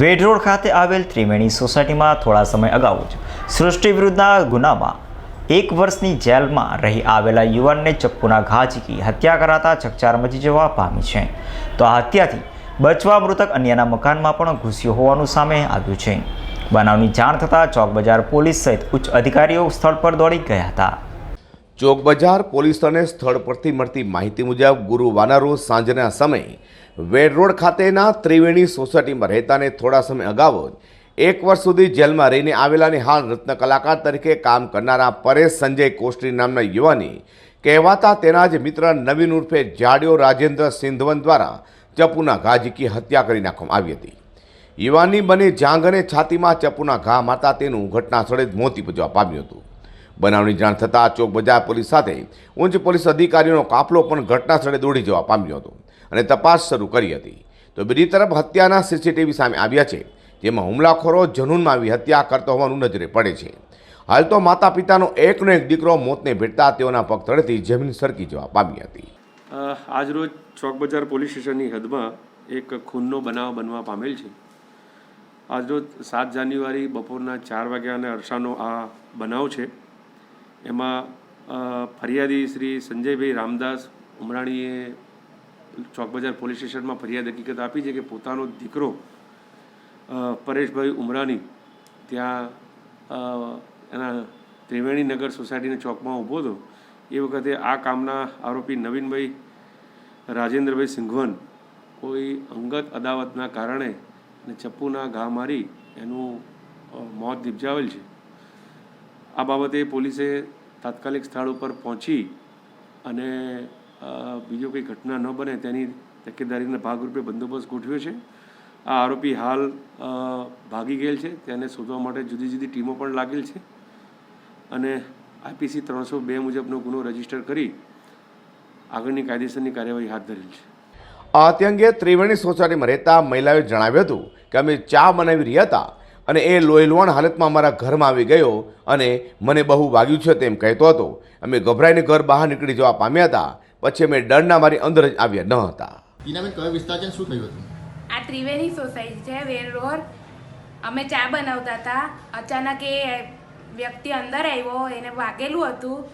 વેડ road ખાતે આવેલ ત્રિવેણી સોસાયટીમાં થોડા સમય અગાઉ જ સૃષ્ટિ વિરુદ્ધના ગુનામાં એક વર્ષની જેલમાં રહી આવેલા યુવાનને ચપ્પુના ઘા ઝીકી હત્યા કરાતા ચકચાર મચી જવા પામી છે. તો આ હત્યાથી બચવા મૃતક અન્યના મકાનમાં પણ ઘૂસ્યો હોવાનું સામે આવ્યું છે. બનાવની જાણ થતાં ચોક બજાર પોલીસ સહિત ઉચ્ચ અધિકારીઓ સ્થળ પર દોડી ગયા હતા. ચોક પોલીસને સ્થળ પરથી મળતી માહિતી મુજબ ગુરુવારના રોજ સાંજના સમયે વેડ રોડ ખાતેના ત્રિવેણી સોસાયટીમાં રહેતાને થોડા સમય અગાઉ જ એક વર્ષ સુધી જેલમાં રહીને આવેલાને હાલ રત્ન કલાકાર તરીકે કામ કરનારા પરેશ સંજય કોષ્ટી નામના યુવાની કહેવાતા તેના જ મિત્ર નવીન ઉર્ફે જાડિયો રાજેન્દ્ર સિંધવન દ્વારા ચપુના ઘા ઝીકી હત્યા કરી નાખવામાં આવી હતી. યુવાની બની જાંઘ છાતીમાં ચપુના ઘા મારતા તેનું ઘટના સ્થળે મોત નીપજવા પામ્યું હતું. બનાવની જાણ થતાં ચોક બજાર પોલીસ સાથે ઉચ્ચ પોલીસ અધિકારીઓનો કાફલો પણ ઘટના સ્થળે દોડી જવા પામ્યો હતો અને તપાસ શરૂ કરી હતી. તો બીજી તરફ હત્યાના સીસીટીવી સામે આવ્યા છે, જેમાં હુમલાખોરો જનૂનમાં આવી હત્યા કરતો હોવાનું નજરે પડે છે. હાલ તો માતા પિતાનો એકનો એક દીકરો મોતને ભેટતા તેઓના પગ તળેથી જમીન સરકી જવા પામી હતી. આજરોજ ચોક બજાર પોલીસ સ્ટેશનની હદમાં એક ખૂનનો બનાવ બનવા પામેલ છે. આજરોજ સાત જાન્યુઆરી બપોરના ચાર વાગ્યાના અરસાનો આ બનાવ છે. એમાં ફરિયાદી શ્રી સંજયભાઈ રામદાસ ઉમરાણીએ ચોક બજાર પોલીસ સ્ટેશનમાં ફરિયાદ હકીકત આપી છે કે પોતાનો દીકરો પરેશભાઈ ઉમરાણી ત્યાં એના ત્રિવેણી નગર સોસાયટીના ચોકમાં ઊભો હતો. એ વખતે આ કામના આરોપી નવીનભાઈ રાજેન્દ્રભાઈ સિંઘવન કોઈ અંગત અદાવતના કારણે અને ચપ્પુના ઘા મારી એનું મોત નિપજાવેલ છે. આ બાબતે પોલીસે તાત્કાલિક સ્થળ ઉપર પહોંચી અને બીજો કોઈ ઘટના ન બને તેની તકેદારીના ભાગરૂપે બંદોબસ્ત ગોઠવ્યો છે. આ આરોપી હાલ ભાગી ગયેલ છે. તેને શોધવા માટે જુદી જુદી ટીમો પણ લાગેલ છે અને આઈપીસી ત્રણસો બે મુજબનો ગુનો રજિસ્ટર કરી આગળની કાયદેસરની કાર્યવાહી હાથ ધરેલ છે. આ તે અંગે ત્રિવેણી સોસાયટીમાં રહેતા મહિલાએ જણાવ્યું હતું કે અમે ચા બનાવી રહ્યા હતા. અને એ લોહીલુહાણ હાલતમાં અમારા ઘરમાં આવી ગયો અને મને બહુ વાગ્યું છે તેમ કહેતો હતો. અમે ગભરાઈને ઘર બહાર નીકળી જવા પામ્યા હતા. પછી અમે ડરના મારી અંદર જ આવ્યા ન હતા. ટીનાબેન કયો વિસ્તાર છે શું થયું હતું? આ ત્રિવેણી સોસાયટી છે વેર રોડ. અમે ચા બનાવતા હતા. અચાનક એ વ્યક્તિ અંદર આવ્યો એને વાગેલું હતું.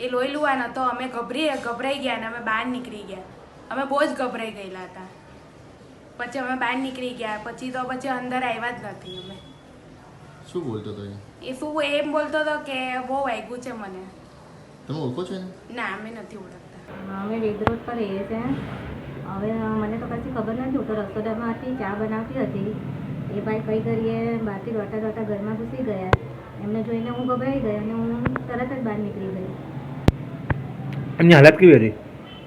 એ લોહી લુવાન હતો. અમે ગભરી ગભરાઈ ગયા અને અમે બહાર નીકળી ગયા. અમે બહુ જ ગભરાઈ ગયેલા હતા. પછી અમે બહાર નીકળી ગયા. પછી તો પછી અંદર આવ્યા જ નથી અમે. શું બોલતો હતો એ? એ શું એમ બોલતો હતો કે બહુ વાગ્યું છે મને. તમે ઓળખો છો ના અમે નથી ઓળખતા. અમે રેડ રોડ પર રહીએ છીએ. હવે મને તો કશી ખબર નથી. હું તો રસોડામાં હતી ચા બનાવતી હતી. એ ભાઈ કઈ કરીએ બહારથી દોટા દોટા ઘરમાં ઘૂસી ગયા. એમને જોઈને હું ગભરાઈ ગઈ અને હું તરત જ બહાર નીકળી ગઈ. એમની હાલત કેવી હતી?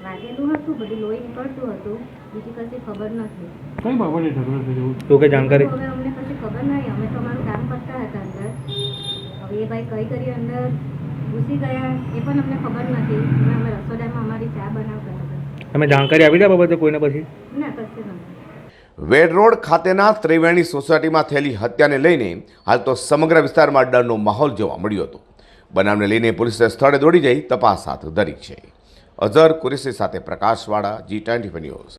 વાગેલું હતું બધું લોહી નીકળતું હતું. બીજી કશી ખબર નથી. કઈ બાબતે ઝઘડો થયો તો કે જાણકારી? હવે અમને કશી ખબર નહીં. અમે તો અમારું કામ કરતા હતા અંદર. હવે એ ભાઈ કઈ કરી અંદર? ઘૂસી ગયા. એ પણ અમને ખબર નથી. અને અમે રસોડામાં અમારી ચા બનાવતા હતા. તમે જાણકારી આપી દે બાબતે કોઈને પછી? ના કશું નથી. વેડ રોડ ખાતેના ત્રિવેણી સોસાયટીમાં થયેલી હત્યાને લઈને હાલ તો સમગ્ર વિસ્તારમાં ડરનો માહોલ જોવા મળ્યો હતો. બનાવને લઈને પોલીસે સ્થળે દોડી જઈ તપાસ હાથ ધરી છે. અઝર કુરેશી સાથે પ્રકાશવાળા જી ટ્વેન્ટી ન્યૂઝ.